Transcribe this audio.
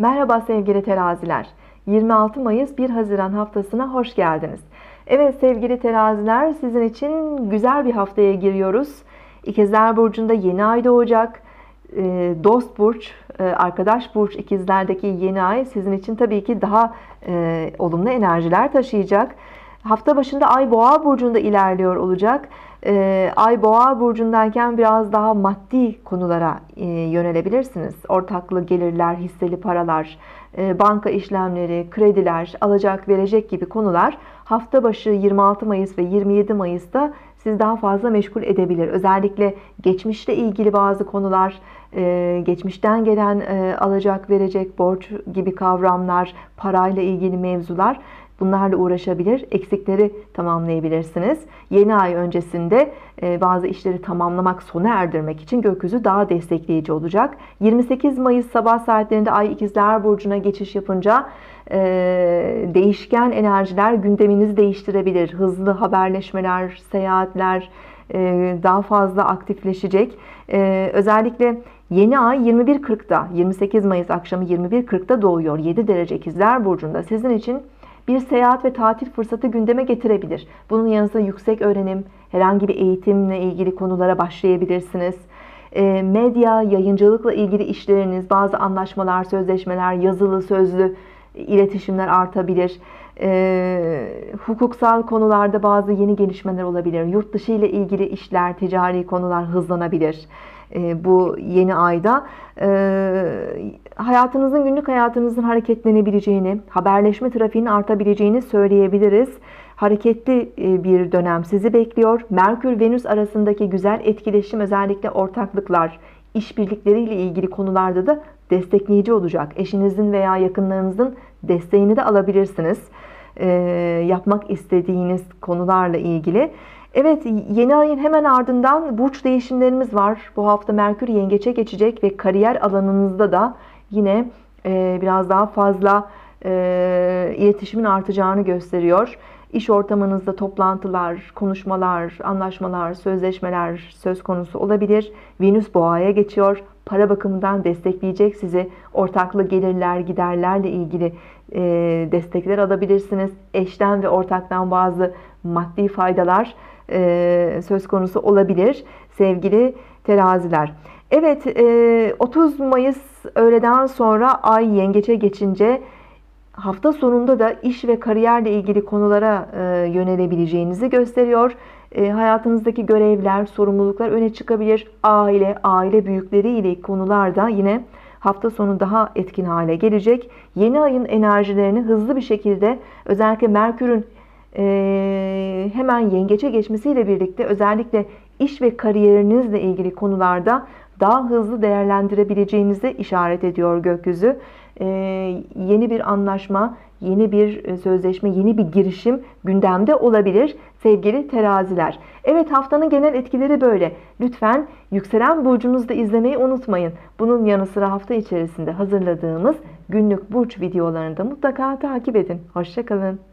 Merhaba sevgili teraziler. 26 Mayıs 1 Haziran haftasına hoş geldiniz. Evet sevgili teraziler sizin için güzel bir haftaya giriyoruz. İkizler Burcu'nda yeni ay doğacak. Ee, dost burç, e, arkadaş burç ikizlerdeki yeni ay sizin için tabii ki daha e, olumlu enerjiler taşıyacak. Hafta başında Ay Boğa burcunda ilerliyor olacak. Ee, Ay Boğa burcundayken biraz daha maddi konulara e, yönelebilirsiniz. Ortaklı gelirler, hisseli paralar, e, banka işlemleri, krediler, alacak verecek gibi konular hafta başı 26 Mayıs ve 27 Mayıs'ta siz daha fazla meşgul edebilir. Özellikle geçmişle ilgili bazı konular, e, geçmişten gelen alacak verecek borç gibi kavramlar, parayla ilgili mevzular Bunlarla uğraşabilir, eksikleri tamamlayabilirsiniz. Yeni ay öncesinde e, bazı işleri tamamlamak, sona erdirmek için gökyüzü daha destekleyici olacak. 28 Mayıs sabah saatlerinde Ay İkizler Burcu'na geçiş yapınca e, değişken enerjiler gündeminizi değiştirebilir. Hızlı haberleşmeler, seyahatler e, daha fazla aktifleşecek. Özellikle Yeni ay 21.40'da 28 Mayıs akşamı 21.40'da doğuyor. 7 derece ikizler burcunda. Sizin için bir seyahat ve tatil fırsatı gündeme getirebilir. Bunun yanı sıra yüksek öğrenim, herhangi bir eğitimle ilgili konulara başlayabilirsiniz. E, medya, yayıncılıkla ilgili işleriniz, bazı anlaşmalar, sözleşmeler, yazılı, sözlü iletişimler artabilir. E, hukuksal konularda bazı yeni gelişmeler olabilir. Yurt dışı ile ilgili işler, ticari konular hızlanabilir. E, bu yeni ayda e, hayatınızın günlük hayatınızın hareketlenebileceğini, haberleşme trafiğinin artabileceğini söyleyebiliriz. Hareketli e, bir dönem sizi bekliyor. Merkür Venüs arasındaki güzel etkileşim özellikle ortaklıklar, işbirlikleri ile ilgili konularda da destekleyici olacak. Eşinizin veya yakınlarınızın desteğini de alabilirsiniz. Yapmak istediğiniz konularla ilgili. Evet yeni ayın hemen ardından burç değişimlerimiz var. Bu hafta Merkür yengeçe geçecek ve kariyer alanınızda da yine e, biraz daha fazla e, iletişimin artacağını gösteriyor. İş ortamınızda toplantılar, konuşmalar, anlaşmalar, sözleşmeler söz konusu olabilir. Venüs boğaya geçiyor. Para bakımından destekleyecek sizi. Ortaklı gelirler, giderlerle ilgili e, destekler alabilirsiniz. Eşten ve ortaktan bazı maddi faydalar e, söz konusu olabilir sevgili teraziler. Evet 30 e, Mayıs öğleden sonra ay yengeçe geçince hafta sonunda da iş ve kariyerle ilgili konulara e, yönelebileceğinizi gösteriyor. Hayatınızdaki görevler, sorumluluklar öne çıkabilir. Aile, aile büyükleri ile konularda yine hafta sonu daha etkin hale gelecek. Yeni ayın enerjilerini hızlı bir şekilde özellikle Merkür'ün e, hemen yengeçe geçmesiyle birlikte özellikle iş ve kariyerinizle ilgili konularda daha hızlı değerlendirebileceğinizi işaret ediyor gökyüzü. E, yeni bir anlaşma, yeni bir sözleşme, yeni bir girişim gündemde olabilir sevgili teraziler. Evet haftanın genel etkileri böyle. Lütfen yükselen burcunuzu da izlemeyi unutmayın. Bunun yanı sıra hafta içerisinde hazırladığımız günlük burç videolarını da mutlaka takip edin. Hoşçakalın.